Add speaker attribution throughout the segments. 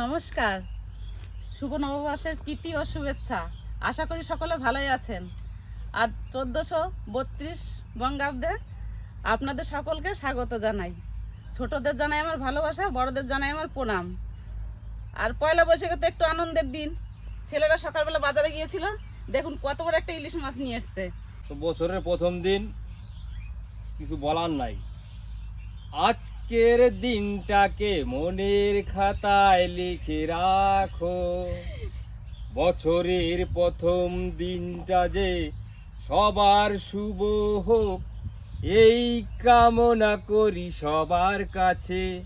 Speaker 1: নমস্কার। শুভ নববর্ষের প্রীতি ও শুভেচ্ছা। আশা করি সকলে ভালোই আছেন। আর চোদ্দোশো বত্রিশ বঙ্গাব্দে আপনাদের সকলকে স্বাগত জানাই। ছোটদের জানাই আমার ভালোবাসা, বড়দের জানাই আমার প্রণাম। আর পয়লা বৈশাখে তো একটু আনন্দের দিন। ছেলেরা সকালবেলা বাজারে গিয়েছিল। দেখুন কত বড় একটা ইলিশ মাছ নিয়ে এসছে।
Speaker 2: তো বছরের প্রথম দিন, কিছু বলার নাই। আজকের দিনটাকে মনের খাতায় লিখে রাখো। বছরের প্রথম দিনটা যে সবার শুভ হোক, এই কামনা করি সবার কাছে।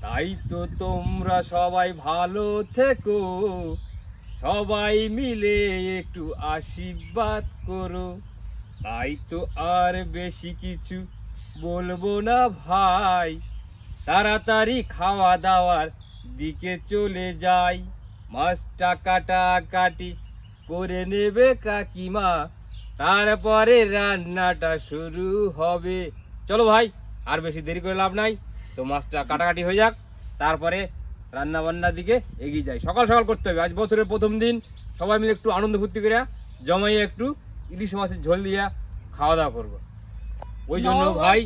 Speaker 2: তাই তো তোমরা সবাই ভালো থেকো। সবাই মিলে একটু আশীর্বাদ করো। তাই তো আর বেশি কিছু বলব না ভাই, তাড়াতাড়ি খাওয়া দাওয়ার দিকে চলে যাই। মাছটা কাটা কাটি করে নেবে কাকিমা, তারপরে রান্নাটা শুরু হবে। চলো ভাই, আর বেশি দেরি করে লাভ নাই, তো মাছটা কাটাকাটি হয়ে যাক, তারপরে রান্না বান্নার দিকে এগিয়ে যাই। সকাল সকাল করতে হবে, আজ বছরের প্রথম দিন, সবাই মিলে একটু আনন্দ ফুর্তি করে জমাইয়ে একটু ইলিশ মাছের ঝোল দিয়া খাওয়া দাওয়া করব। ওই জন্য ভাই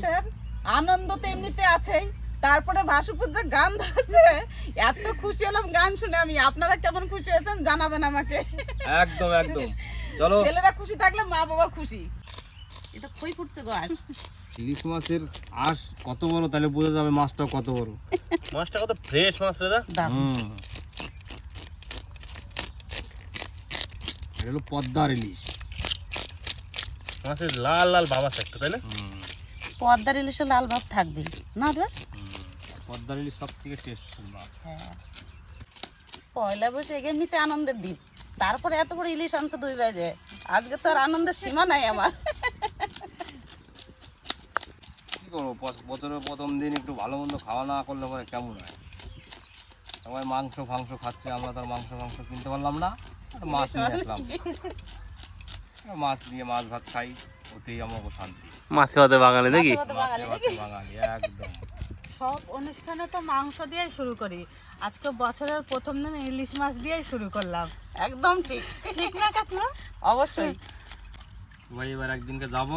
Speaker 1: আনন্দ তো এমনিতে আছেই। তারপরে ভাসুপুর যে গান ধরেছে এত খুশি হলাম গান শুনে আমি। আপনারা কেমন খুশি হয়েছেন জানাবেন আমাকে।
Speaker 2: একদম একদম। চলো।
Speaker 1: ছেলেরা খুশি থাকলে মা বাবা খুশি। এটা কই ফুটছে গো আস
Speaker 2: ইলিশ মাছের আঁশ কত বড়? তাহলে বোঝা যাবে মাছটাও কত বড়।
Speaker 3: মাছটা কত ফ্রেশ মাছ রে দা।
Speaker 2: হুম। এটা হলো পদ্মার ইলিশ।
Speaker 3: মাছের লাল লাল বাবা একটা তাই না?
Speaker 2: হুম।
Speaker 1: পদ্মার ইলিশে লাল ভাব থাকবে। না বেশ
Speaker 2: পদ্মার ইলিশ সব থেকে টেস্ট
Speaker 1: হ্যাঁ। পয়লা বৈশাখ এমনিতে আনন্দের দিন। তারপরে এত বড় ইলিশ আনছে দুই বাজে আজকে তো আর আনন্দের সীমা নাই আমার।
Speaker 2: কি করব বছরের প্রথম দিন একটু ভালো মন্দ খাওয়া না করলে পরে কেমন হয়? সবাই মাংস ফাংস খাচ্ছে আমরা তো মাংস ফাংস কিনতে পারলাম না। মাছ নিয়ে আসলাম। মাছ দিয়ে মাছ ভাত খাই। ওতেই আমাকে শান্তি।
Speaker 3: মাছে ভাতে বাঙালি নাকি?
Speaker 2: মাছে ভাতে বাঙালি একদম।
Speaker 4: সব অনুষ্ঠানে তো মাংস দিয়েই শুরু করি। আজকে বছরের প্রথম দিন ইলিশ মাছ দিয়েই শুরু করলাম।
Speaker 1: একদম ঠিক।
Speaker 4: ঠিক না কাকিমা?
Speaker 1: অবশ্যই।
Speaker 2: ভাই এবার একদিনকে যাব।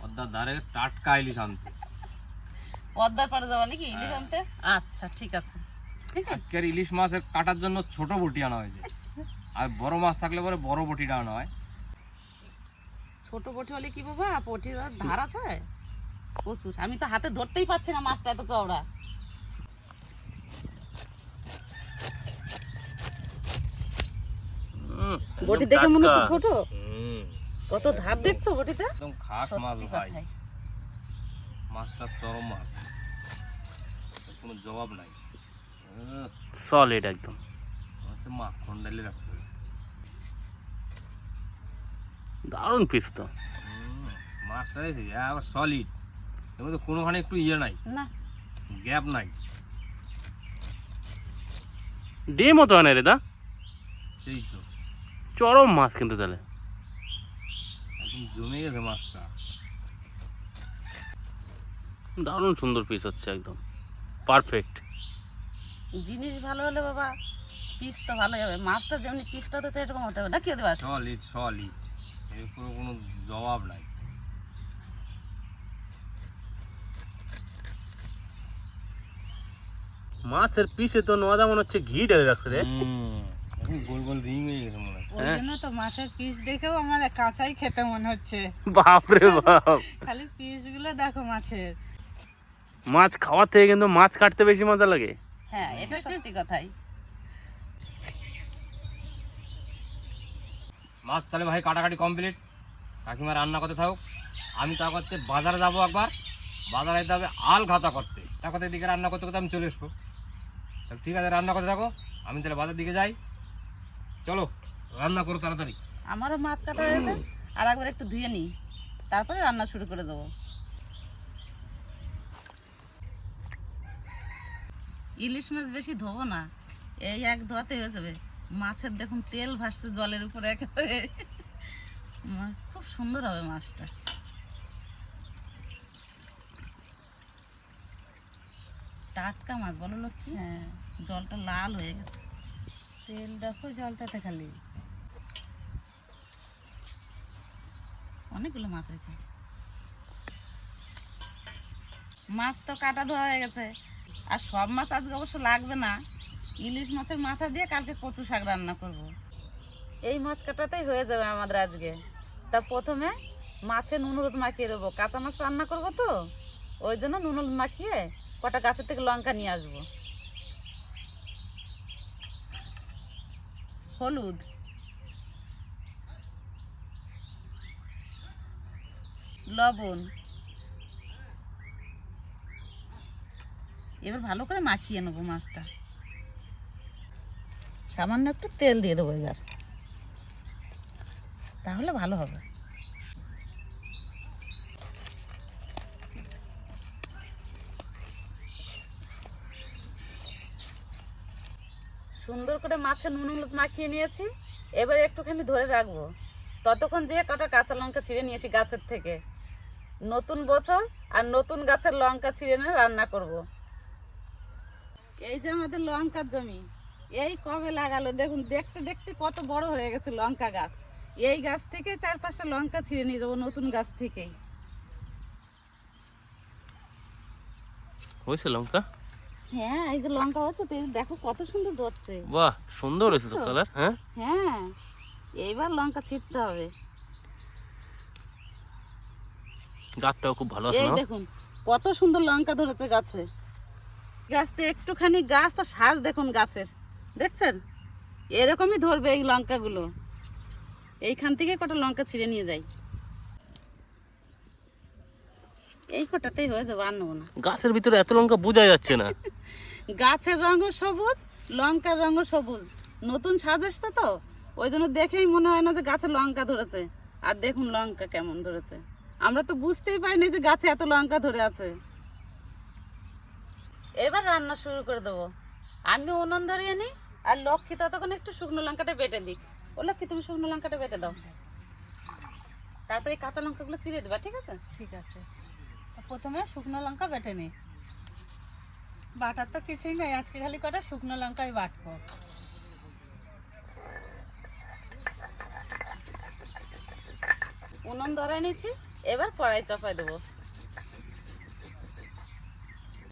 Speaker 2: পদ্মার ধারে টাটকা ইলিশ আনতে।
Speaker 1: পদ্মার পাড়ে যাওয়া নাকি ইলিশ আনতে? আচ্ছা ঠিক আছে।
Speaker 2: আজকের ইলিশ মাছের কাটার জন্য ছোট বটি আনা হয়েছে। আর বড় মাছ থাকলে পরে বড় বটিটা আনা হয়।
Speaker 1: ছোট বটি হলে কি বাবা? পটি ধার আছে? প্রচুর। আমি তো হাতে ধরতেই পাচ্ছি না মাছটা এত চওড়া।
Speaker 3: হুম,
Speaker 1: বটি দেখে মনে হচ্ছে ছোট। কত ধার দেখছ বটিতে?
Speaker 2: একদম খাস মাছ ভাই। মাছটা চরম মাছ। কোনো জবাব নাই।
Speaker 3: সলিড একদম।
Speaker 2: মনে হচ্ছে মাখন ডালে রাখছে।
Speaker 3: দারুণ পিস তো।
Speaker 2: মাছটা আবার সলিড এর মধ্যে কোনোখানে একটু ইয়ে নাই।
Speaker 1: না।
Speaker 2: গ্যাপ নাই।
Speaker 3: ডিমও তো আনে রে দা।
Speaker 2: সেই তো।
Speaker 3: চরম মাছ কিন্তু তাহলে।
Speaker 2: একদম জমে গেছে মাছটা।
Speaker 3: দারুণ সুন্দর পিস হচ্ছে একদম। পারফেক্ট
Speaker 1: জিনিস ভালো হলে বাবা পিস তো ভালোই হবে। মাছটা যেমনি পিসটা তো এরকম হতে হবে না? কি দেবাস
Speaker 2: সলিড সলিড এর কোনো জবাব নাই।
Speaker 3: মাছের পিসে তো নদা মনে হচ্ছে ঘি ঢেলে রাখছে রে।
Speaker 2: গোল গোল রিং হয়ে গেছে মনে হচ্ছে
Speaker 4: ওই জন্য তো মাছের পিস দেখেও আমার কাঁচাই খেতে মনে হচ্ছে।
Speaker 3: বাপরে বাপ।
Speaker 4: খালি পিসগুলো দেখো মাছের।
Speaker 3: মাছ খাওয়ার থেকে কিন্তু মাছ কাটতে বেশি মজা লাগে।
Speaker 1: হ্যাঁ এটা সত্যি কথাই।
Speaker 2: মাছ তাহলে ভাই কাটাকাটি কমপ্লিট কাকিমা রান্না করতে থাকুক। আমি তা করতে বাজারে যাব একবার। বাজারে যেতে হবে আল ঘাতা করতে। তা করতে দিকে রান্না করতে করতে আমি চলে আসব। তাহলে ঠিক আছে, রান্না করতে থাকো। আমি তাহলে বাজার দিকে যাই। চলো, রান্না করো তাড়াতাড়ি।
Speaker 1: আমারও মাছ কাটা হয়েছে। আর একবার একটু ধুয়ে নিই। তারপরে রান্না শুরু করে দেবো। ইলিশ মাছ বেশি ধোবো না। এই এক ধোয়াতে হয়ে যাবে। মাছের দেখুন তেল ভাসছে জলের উপরে একেবারে। খুব সুন্দর হবে মাছটা। টাটকা মাছ বলো লক্ষ্মী। হ্যাঁ। জলটা লাল হয়ে গেছে।
Speaker 4: তেল দেখো জলটাতে খালি।
Speaker 1: অনেকগুলো মাছ হয়েছে। মাছ তো কাটা ধোয়া হয়ে গেছে। আর সব মাছ আজকে অবশ্য লাগবে না। ইলিশ মাছের মাথা দিয়ে কালকে কচু শাক রান্না করব। এই মাছ কাটাতেই হয়ে যাবে আমাদের আজকে। তা প্রথমে মাছে নুন হলুদ মাখিয়ে দেবো। কাঁচা মাছ রান্না করব তো, ওই জন্য নুন হলুদ মাখিয়ে কটা গাছের থেকে লঙ্কা নিয়ে আসব। হলুদ। লবণ। এবার ভালো করে মাখিয়ে নেব মাছটা। সামান্য একটু তেল দিয়ে দেবো এবার। তাহলে ভালো হবে। সুন্দর করে মাছে নুন হলুদ মাখিয়ে নিয়েছি। এবার একটুখানি ধরে রাখব। ততক্ষণ যে কটা কাঁচা লঙ্কা ছিঁড়ে নিয়েছি গাছের থেকে। নতুন বছর আর নতুন গাছের লঙ্কা ছিঁড়ে নিয়ে রান্না করব। এই যে আমাদের লঙ্কার জমি। এই কবে লাগালো? দেখুন দেখতে দেখতে কত বড় হয়ে গেছে লঙ্কা গাছ। এই গাছ থেকে চার পাঁচটা লঙ্কা ছিঁড়ে নিয়ে যাব নতুন গাছ থেকেই।
Speaker 3: হয়েছে লঙ্কা?
Speaker 1: হ্যাঁ এই যে লঙ্কা হচ্ছে তো দেখো কত সুন্দর ধরছে।
Speaker 3: বাহ সুন্দর হয়েছে তো কালার হ্যাঁ?
Speaker 1: হ্যাঁ এইবার লঙ্কা ছিটতে হবে।
Speaker 3: গাছটাও খুব ভালো আছে
Speaker 1: এই দেখুন কত সুন্দর লঙ্কা ধরেছে গাছে। গাছটা একটুখানি গাছ তো সাজ দেখুন গাছের। দেখছেন? এরকমই ধরবে এই লঙ্কাগুলো। এইখান থেকে কটা লঙ্কা ছিঁড়ে নিয়ে যাই। এই কটাতেই হয়ে যাবে আর নেব না।
Speaker 3: গাছের ভিতরে এত লঙ্কা বোঝা যাচ্ছে না।
Speaker 1: গাছের রঙও সবুজ লঙ্কার রঙও সবুজ। নতুন সাজ এসছে তো ওই জন্য দেখেই মনে হয় না যে গাছে লঙ্কা ধরেছে। আর দেখুন লঙ্কা কেমন ধরেছে। আমরা তো বুঝতেই পারিনি যে গাছে এত লঙ্কা ধরে আছে। এবার রান্না শুরু করে দেবো। আমি উনুন ধরিয়ে নিই আর লক্ষ্মী ততক্ষণ একটু শুকনো লঙ্কাটা বেটে দিক। ও লক্ষ্মী তুমি শুকনো লঙ্কাটা বেটে দাও। তারপরে এই কাঁচা লঙ্কাগুলো চিড়ে দেবা ঠিক আছে?
Speaker 4: ঠিক আছে। প্রথমে শুকনো লঙ্কা বেটে নিই বাটার তো কিছুই নেই আজকে খালি কটা শুকনো লঙ্কাই বাটবো।
Speaker 1: উনুন ধরে নিয়েছি এবার কড়াই চাপায় দেবো।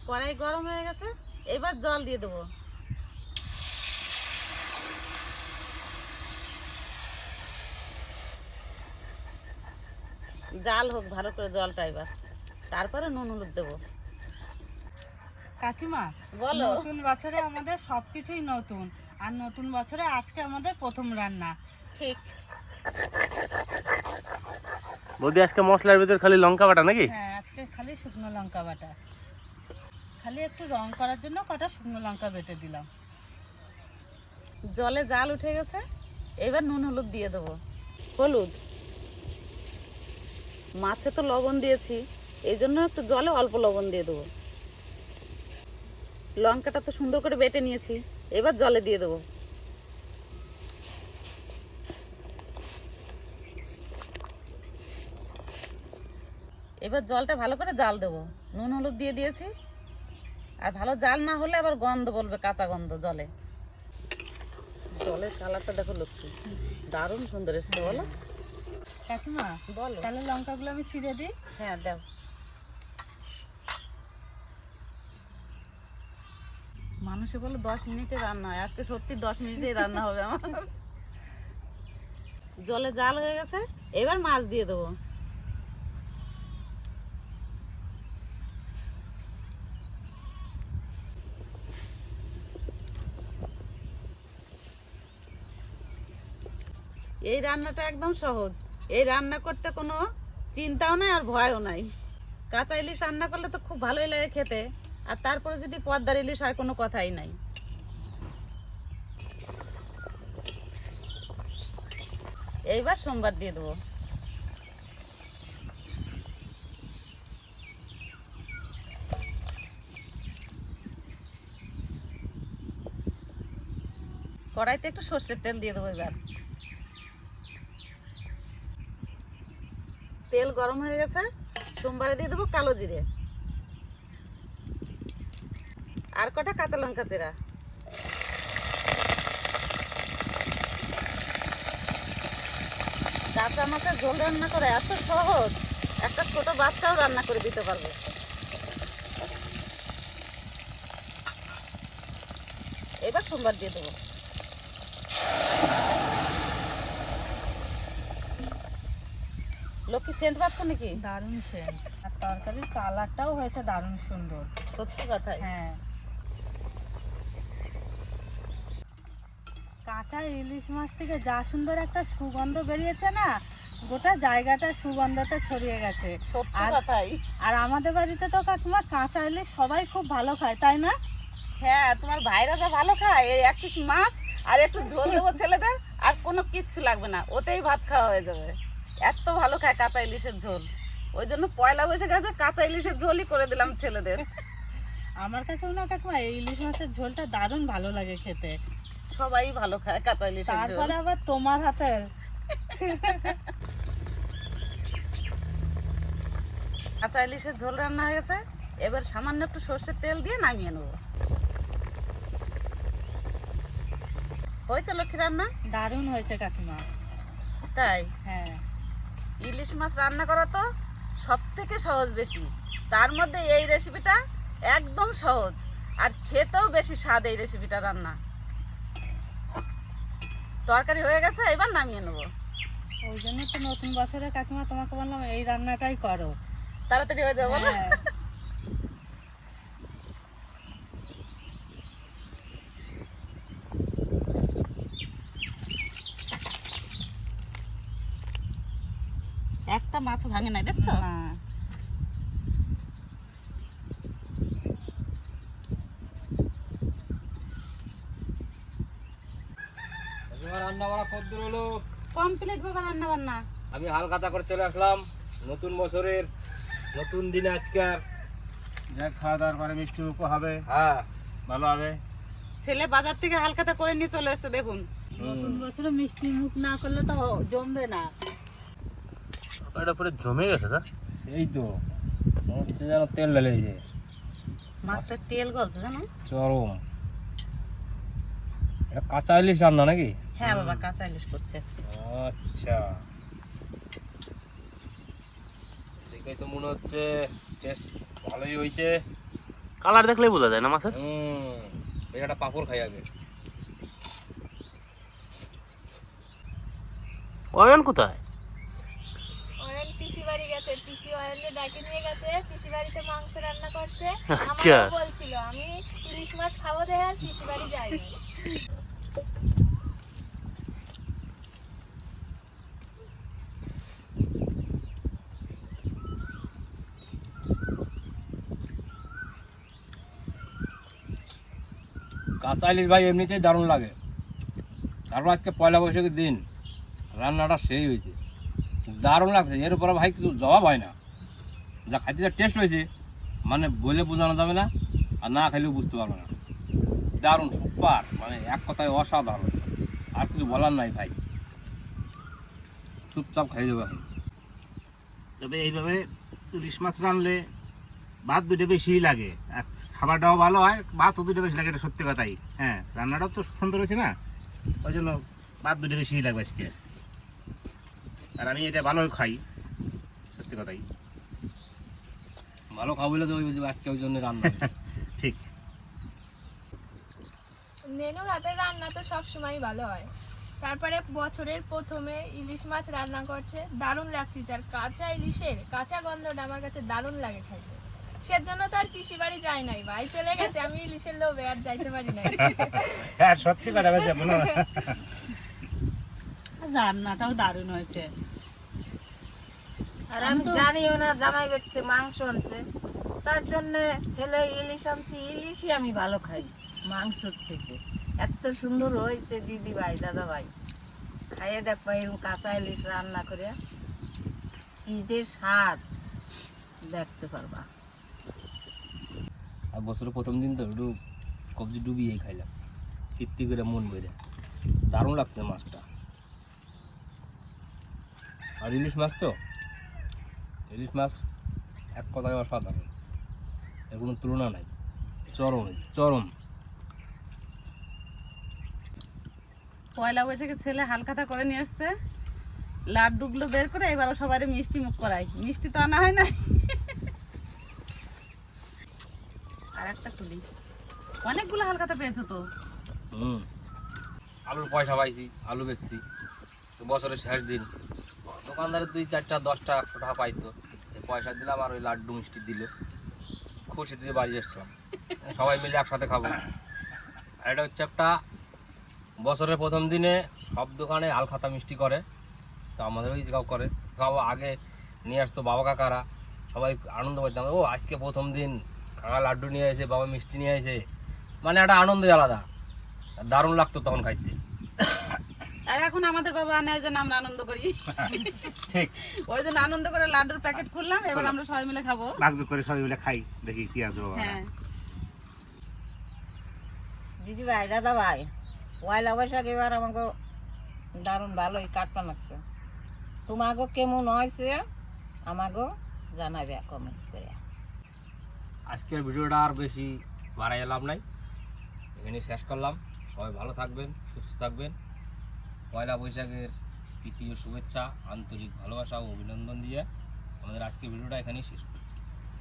Speaker 1: কড়াই গরম হয়ে গেছে এবার জল দিয়ে দেবো। জাল হোক ভালো করে জলটা এবার। তারপরে নুন হলুদ দেবো।
Speaker 4: কাকিমা
Speaker 1: বলো।
Speaker 4: নতুন বছরে আমাদের সব কিছুই নতুন। আর নতুন বছরে আজকে আমাদের প্রথম রান্না।
Speaker 1: ঠিক।
Speaker 3: বৌদি আজকে মশলার ভিতরে খালি লঙ্কা বাটা নাকি?
Speaker 4: হ্যাঁ আজকে খালি শুকনো লঙ্কা বাটা। খালি একটু রং করার জন্য কটা শুকনো লঙ্কা বেটে দিলাম।
Speaker 1: জলে জাল উঠে গেছে। এবার নুন হলুদ দিয়ে দেবো। হলুদ। মাছে তো লবণ দিয়েছি, এই জন্য একটু জলে অল্প লবণ দিয়ে দেবো। লঙ্কাটা তো সুন্দর করে বেটে নিয়েছি, এবার জলে দিয়ে দেবো। এবার জলটা ভালো করে জাল দেবো। নুন, হলুদ দিয়ে দিয়েছি। আর ভালো জাল না হলে আবার গন্ধ বলবে, কাঁচা গন্ধ জলে। জলের কালারটা দেখো লক্ষ্মী দারুণ সুন্দর এসছে, বলো।
Speaker 4: কাকিমা
Speaker 1: বলো।
Speaker 4: তাহলে লঙ্কাগুলো আমি চিড়ে দিই।
Speaker 1: হ্যাঁ দাও। মানুষে বলে দশ মিনিটে রান্না হয়। আজকে সত্যি দশ মিনিটে রান্না হবে আমার। জলে জাল হয়ে গেছে এবার মাছ দিয়ে দেবো। এই রান্নাটা একদম সহজ। এই রান্না করতে কোনো চিন্তাও নাই আর ভয়ও নাই। কাঁচা ইলিশ রান্না করলে তো খুব ভালোই লাগে খেতে, আর তারপরে যদি পদ্মার ইলিশ হয় কোনো কথাই নাই। এইবার সোমবার দিয়ে দেবো। কড়াইতে একটু সর্ষের তেল দিয়ে দেবো এবার। তেল গরম হয়ে গেছে, সোমবারে দিয়ে দেবো কালো জিরে। আর কটা কাঁচা লঙ্কা চেরা। কাঁচা মাছের ঝোল রান্না করে এত সহজ, একটা ছোট বাচ্চাও রান্না করে দিতে পারবে। এবার সোমবার দিয়ে দেবো। লক্ষ্মী সেন্ট পাচ্ছ নাকি?
Speaker 4: দারুণ সেন্ট আর তরকারির কালারটাও হয়েছে দারুণ সুন্দর।
Speaker 1: সত্যি কথাই?
Speaker 4: হ্যাঁ। কাঁচা ইলিশ মাছ থেকে যা সুন্দর একটা সুগন্ধ বেরিয়েছে না গোটা জায়গাটা সুগন্ধটা ছড়িয়ে গেছে।
Speaker 1: সত্যি
Speaker 4: আর-
Speaker 1: কথাই।
Speaker 4: আর আমাদের বাড়িতে তো কাকিমা কাঁচা ইলিশ সবাই খুব ভালো খায় তাই না?
Speaker 1: হ্যাঁ তোমার ভাইরা যা ভালো খায় এই এক পিস মাছ আর একটু ঝোল দেবো ছেলেদের আর কোনো কিচ্ছু লাগবে না ওতেই ভাত খাওয়া হয়ে যাবে। এত ভালো খায় কাঁচা ইলিশের ঝোল। ওই জন্য পয়লা বসে গেছে কাঁচা ইলিশের ঝোলই করে দিলাম ছেলেদের।
Speaker 4: আমার কাছেও না কাকিমা এই ইলিশ মাছের ঝোলটা দারুণ ভালো লাগে খেতে।
Speaker 1: সবাই ভালো খায় কাঁচা ইলিশের ঝোল।
Speaker 4: তারপরে আবার তোমার হাতের।
Speaker 1: কাঁচা ইলিশের ঝোল রান্না হয়ে গেছে। এবার সামান্য একটু সর্ষের তেল দিয়ে নামিয়ে নেব। হয়েছে লক্ষ্মী রান্না?
Speaker 4: দারুণ হয়েছে কাকিমা।
Speaker 1: তাই?
Speaker 4: হ্যাঁ।
Speaker 1: ইলিশ মাছ রান্না করা তো সব থেকে সহজ বেশি তার মধ্যে এই রেসিপিটা একদম সহজ আর খেতেও বেশি স্বাদ এই রেসিপিটা রান্না। তরকারি হয়ে গেছে এবার নামিয়ে নেব।
Speaker 4: ওই জন্য তো নতুন বছরে কাকিমা তোমাকে বললাম এই রান্নাটাই করো।
Speaker 1: তাড়াতাড়ি হয়ে যাব বলো
Speaker 4: হ্যাঁ।
Speaker 1: মাছ ভাঙে নাই দেখছ?
Speaker 2: রান্না বাড়া কদ্দূর হলো?
Speaker 1: কমপ্লিট বাবা রান্না বান্না
Speaker 2: আমি হালখাতা করে চলে আসলাম নতুন বছরের নতুন দিনে আজকার
Speaker 5: যাক খাওয়া দাওয়ার পরে মিষ্টি মুখো হবে।
Speaker 2: হ্যাঁ।
Speaker 5: ভালো হবে।
Speaker 1: ছেলে বাজার থেকে হালখাতা করে নিয়ে চলে এসছে দেখুন।
Speaker 4: নতুন বছরে মিষ্টি মুখ না করলে তো জমবে না।
Speaker 3: এটা পুরো জমে গেছে দা
Speaker 2: সেই তো। হচ্ছে যেন তেল ঢেলে যে
Speaker 1: মাছটা তেল গলছে জানো?
Speaker 2: চরম। এটা কাঁচা ইলিশ রান্না নাকি?
Speaker 1: হ্যাঁ বাবা কাঁচা ইলিশ করছে আজকে।
Speaker 2: আচ্ছা। দেখে তো মনে হচ্ছে টেস্ট ভালোই হয়েছে।
Speaker 3: কালার দেখলেই বোঝা যায় না মাছের?
Speaker 2: হুম একটা পাঁপড় খাই আগে।
Speaker 3: অয়ন কোথায়
Speaker 6: অয়ন পিসি বাড়ি গেছে পিসি ডাকে নিয়ে গেছে পিসি বাড়িতে মাংস রান্না করছে।
Speaker 3: আচ্ছা।
Speaker 6: আমাকে বলছিল আমি ইলিশ মাছ খাব দেখে আর পিসি বাড়ি যাইনি
Speaker 2: কাঁচা ইলিশ ভাই এমনিতেই দারুণ লাগে। তারপর আজকে পয়লা বৈশাখের দিন রান্নাটা সেই হয়েছে। দারুণ লাগছে। এর উপরে ভাই কিছু জবাব হয় না। যা খাইতে যা টেস্ট হয়েছে মানে বলে বোঝানো যাবে না, আর না খাইলেও বুঝতে পারবে না। দারুণ, সুপার মানে এক কথায় অসাধারণ। আর কিছু বলার নাই ভাই। চুপচাপ খাই যাবে এখন।
Speaker 5: তবে এইভাবে ইলিশ মাছ রানলে ভাত দুটো বেশিই লাগে। আর খাবারটাও ভালো হয়, ভাতও দুটো বেশি লাগে, এটা সত্যি কথাই। হ্যাঁ রান্নাটাও তো সুন্দর হয়েছে না? ওই জন্য ভাত দুটো বেশিই লাগবে আজকে। আর আমি এটা ভালো খাই সত্যি কথাই।
Speaker 2: ভালো খাব বলে তো ওই আজকে ওই জন্য রান্না।
Speaker 5: ঠিক।
Speaker 6: নেনুর হাতের রান্না তো সব সময় ভালো হয়। তারপরে বছরের প্রথমে ইলিশ মাছ রান্না করছে দারুণ লাগতেছে আর কাঁচা ইলিশের কাঁচা গন্ধটা আমার কাছে দারুণ লাগে খাইতে। সেজন্য তো আর পিসি বাড়ি যাই নাই ভাই চলে গেছে আমি ইলিশের লোভে আর যাইতে পারি নাই।
Speaker 5: হ্যাঁ সত্যি কথা বলছে
Speaker 4: রান্নাটাও দারুণ হয়েছে।
Speaker 7: আর আমি জানিও না জামাই ব্যক্তি মাংস আনছে। তার জন্য ছেলে ইলিশ আনছি ইলিশই আমি ভালো খাই মাংসর থেকে। এত সুন্দর হয়েছে দিদি ভাই দাদা ভাই। খাইয়ে দেখবা এরকম কাঁচা ইলিশ রান্না করে। কি যে স্বাদ দেখতে পারবা।
Speaker 2: আর বছরের প্রথম দিন তো একটু কবজি ডুবিয়ে খাইলাম। তৃপ্তি করে মন বেড়ে দারুণ লাগছে মাছটা। আর ইলিশ মাছ তো? ইলিশ মাছ এক কথায় অসাধারণ। এর কোনো তুলনা নাই। চরম চরম।
Speaker 1: পয়লা বৈশাখে ছেলে হালখাতা করে নিয়ে আসছে। লাড্ডুগুলো বের করে এবারও সবাই মিষ্টি মুখ করাই মিষ্টি তো আনা হয় না আর একটা তুলি। অনেকগুলো হালখাতা পেয়েছ তো?
Speaker 2: হুম। আলুর পয়সা পাইছি আলু বেচছি। বছরের শেষ দিন। দোকানদারের দুই চারটা, দশটা, একশো টাকা পাইতো। পয়সা দিলাম আর ওই লাড্ডু মিষ্টি দিল। খুশি দিয়ে বাড়ি এসছিলাম। সবাই মিলে একসাথে খাব। আর এটা হচ্ছে একটা বছরের প্রথম দিনে সব দোকানে আলখাতা মিষ্টি করে। তো আমাদের ওই জায়গাও করে। খাওয়া আগে নিয়ে আসতো বাবা কাকারা। সবাই আনন্দ করতাম, ও, আজকে প্রথম দিন কাকা লাড্ডু নিয়ে এসে, বাবা মিষ্টি নিয়ে এসে। মানে একটা আনন্দই আলাদা। দারুণ লাগতো তখন খাইতে।
Speaker 1: এখন আমাদের বাবা আনে ওই জন্য আমরা আনন্দ করি।
Speaker 5: ঠিক।
Speaker 1: ওই জন্য আনন্দ করে লাড্ডুর প্যাকেট খুললাম এবার আমরা সবাই মিলে খাব।
Speaker 5: ভাগযোগ করে সবাই মিলে খাই দেখি কি আছে বাবা
Speaker 1: হ্যাঁ।
Speaker 7: দিদি ভাই দাদা ভাই পয়লা বৈশাখ এবার আমাকে দারুণ ভালোই কাটটা লাগছে তোমাকে কেমন হয়েছে আমাকে জানাবে কমেন্ট করে।
Speaker 2: আজকের ভিডিওটা আর বেশি বাড়াই লাভ নাই। এখানে শেষ করলাম। সবাই ভালো থাকবেন সুস্থ থাকবেন। পয়লা বৈশাখের তৃতীয় শুভেচ্ছা আন্তরিক ভালোবাসা ও অভিনন্দন দিয়ে আমাদের আজকের ভিডিওটা এখানেই শেষ।